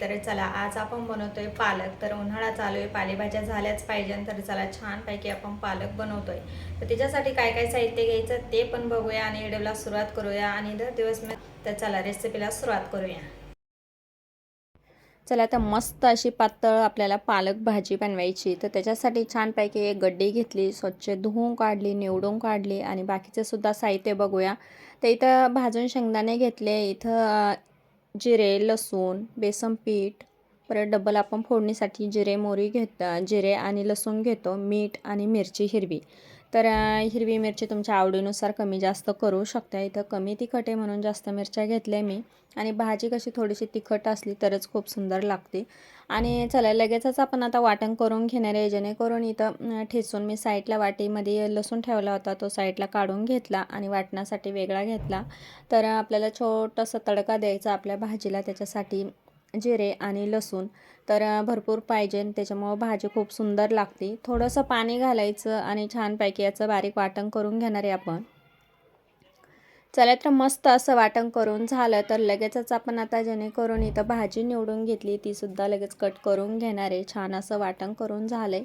तर चला आज आपण बनवतोय पालक. तर उन्हाळा चालू आहे पालेभाज्या झाल्याच पाहिजे तर चला छानपैकी आपण पालक बनवतोय. तर त्याच्यासाठी काय काय साहित्य घ्यायचं ते पण बघूया आणि व्हिडिओला सुरुवात करूया आणि दर दिवस तर चला रेसिपीला सुरुवात करूया. चला आता मस्त अशी पातळ आपल्याला पालक भाजी बनवायची. तर त्याच्यासाठी छानपैकी एक गड्डी घेतली स्वच्छ धुवून काढली निवडून काढली आणि बाकीचं सुद्धा साहित्य बघूया. तर इथं भाजून शेंगदाणे घेतले इथं जिरे लसूण बेसन पीठ परत डबल आपण फोडणीसाठी जिरे मोरी घेत जिरे आणि लसूण घेतो मीठ आणि मिरची हिरवी. तर हिरवी मिरची तुमच्या आवडीनुसार कमी जास्त करू शकता इथं कमी तिखट आहे म्हणून जास्त मिरच्या घेतल्या मी. आणि भाजी कशी थोडीशी तिखट असली तरच खूप सुंदर लागते. आणि चला लगेचच आपण आता वाटण करून घेणार आहे. जेणेकरून इथं ठेचून मी साईडला वाटीमध्ये लसूण ठेवला होता. तो साईडला काढून घेतला आणि वाटण्यासाठी वेगळा घेतला. तर आपल्याला छोटंसं तडका द्यायचा आपल्या भाजीला. त्याच्यासाठी जिरे आणि लसूण तर भरपूर पाहिजे त्याच्यामुळं भाजी खूप सुंदर लागते. थोडंसं पाणी घालायचं आणि छानपैकी याचं बारीक वाटण करून घेणार आहे आपण. चला तर मस्त असं वाटण करून झालं तर लगेचच आपण आता जेणेकरून इथं भाजी निवडून घेतली तीसुद्धा लगेच कट करून घेणार आहे. छान असं वाटण करून झालं आहे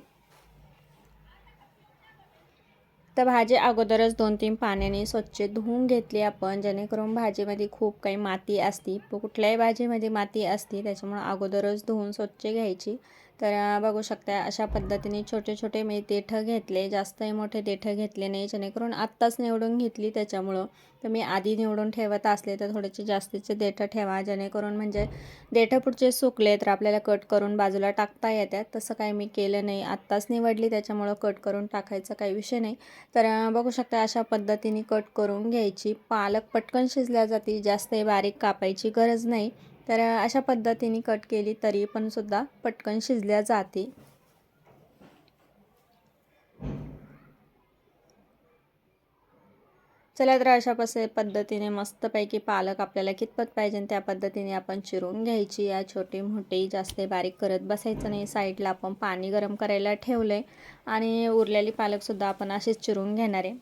तर भाजी अगोदरच दोन तीन पाण्याने स्वच्छ धुवून घेतली आपण. जेणेकरून भाजीमध्ये खूप काही माती असती. कुठल्याही भाजीमध्ये माती असते त्याच्यामुळं अगोदरच धुवून स्वच्छ घ्यायची. तर बघू शकता अशा पद्धतीने छोटे छोटे मी देठं घेतले जास्तही मोठे देठं घेतले नाही जेणेकरून आत्ताच निवडून घेतली त्याच्यामुळं. तर मी आधी निवडून ठेवत असले तर थोडेसे जास्तीचे देठं ठेवा जेणेकरून म्हणजे देठं पुढचे सुकले तर आपल्याला कट करून बाजूला टाकता येतात. तसं काही मी केलं नाही. आत्ताच निवडली त्याच्यामुळं कट करून टाकायचा काही विषय नाही. तर बघू शकता अशा पद्धतीने कट करून घ्यायची. पालक पटकन शिजल्या जाते जास्त बारीक कापायची गरज नाही. तर अशा पद्धतीने कट केली तरी पण सुद्धा पटकन शिजल्या जाते. चला तर अशा पस पद्धतीने मस्तपैकी पालक आपल्याला कितपत पाहिजे त्या पद्धतीने आपण चिरून घ्यायची. या छोटी मोठी जास्त बारीक करत बसायचं नाही. साईडला आपण पाणी गरम करायला ठेवलं आहे आणि उरलेली पालकसुद्धा आपण अशीच चिरून घेणार आहे.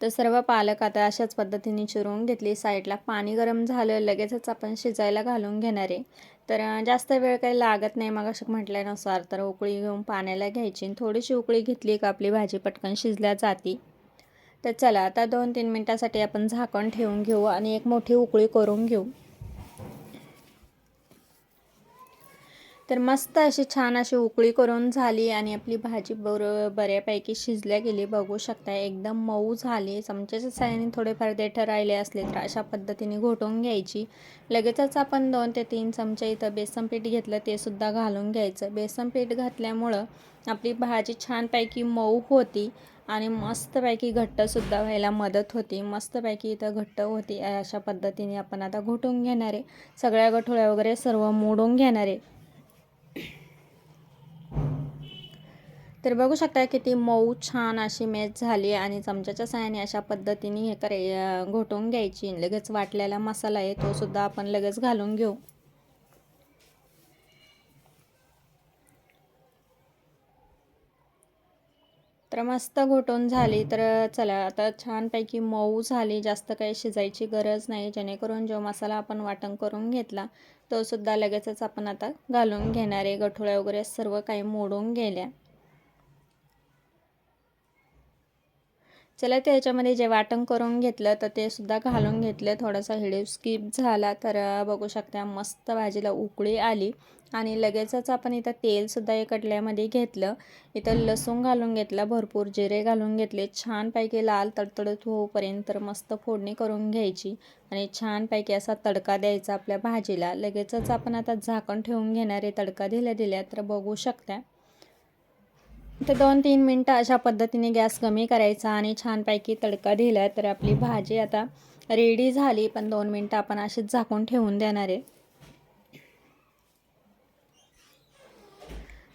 तर सर्व पालक आता अशाच पद्धतीने चिरून घेतली. साईडला पाणी गरम झालं लगेचच आपण शिजायला घालून घेणार आहे. तर जास्त वेळ काही लागत नाही मग असं म्हटल्यानुसार. तर उकळी घेऊन पाण्याला घ्यायची थोडीशी उकळी घेतली का आपली भाजी पटकन शिजल्या जाती. तर चला आता दोन तीन मिनटासाठी आपण झाकण ठेवून घेऊ आणि एक मोठी उकळी करून घेऊ. तर मस्त अशी छान अशी उकळी करून झाली आणि आपली भाजी बर बऱ्यापैकी शिजल्या गेली. बघू शकता एकदम मऊ झाली. चमच्याच्या साह्याने थोडेफार देठं राहिले असले तर अशा पद्धतीने घोटून घ्यायची. लगेचच आपण दोन ते तीन चमचे इथं बेसन पीठ घेतलं ते सुद्धा घालून घ्यायचं. बेसन पीठ घातल्यामुळं आपली भाजी छानपैकी मऊ होती आणि मस्तपैकी घट्टसुद्धा व्हायला मदत होती. मस्तपैकी इथं घट्ट होती. अशा पद्धतीने आपण आता घोटून घेणार. आहे सगळ्या गठोळ्या वगैरे सर्व मोडून घेणार. आहे तर बघू शकता किती मऊ छान अशी मॅच झाली आणि चमच्याच्या साहाय्याने अशा पद्धतीने हे करे घोटून घ्यायची. लगेच वाटलेला मसाला आहे तो सुद्धा आपण लगेच घालून घेऊ. तर मस्त घोटून झाली. तर चला आता छानपैकी मऊ झाली. जास्त काही शिजायची गरज नाही. जेणेकरून जो मसाला आपण वाटण करून घेतला तो सुद्धा लगेचच आपण आता घालून घेणारे गठोळ्या वगैरे सर्व काही मोडून गेल्या. चला त्याच्यामध्ये जे वाटण करून घेतलं तर ते सुद्धा घालून घेतलं. थोडासा हिडीव स्किप झाला तर बघू शकता मस्त भाजीला उकळी आली. आणि लगेचच आपण इथं तेलसुद्धा एक कटल्यामध्ये घेतलं. इथं लसूण घालून घेतला भरपूर जिरे घालून घेतले. छानपैकी लाल तडतडत होऊपर्यंत तर मस्त फोडणी करून घ्यायची. आणि छानपैकी असा तडका द्यायचा आपल्या भाजीला. लगेचच आपण आता झाकण ठेवून घेणारे तडका दिल्या दिल्या तर बघू शकता. तर दोन तीन मिनटं अशा पद्धतीने गॅस कमी करायचा आणि छानपैकी तडका दिला तर आपली भाजी आता रेडी झाली पण दोन मिनटं आपण अशीच झाकून ठेवून देणार आहे.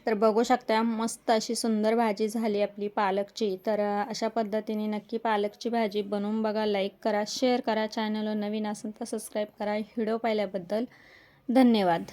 तर बघू शकता मस्त अशी सुंदर भाजी झाली आपली पालकची. तर अशा पद्धतीने नक्की पालकची भाजी बनवून बघा लाईक करा शेअर करा. चॅनलवर नवीन असेल तर सबस्क्राईब करा. व्हिडिओ पाहिल्याबद्दल धन्यवाद.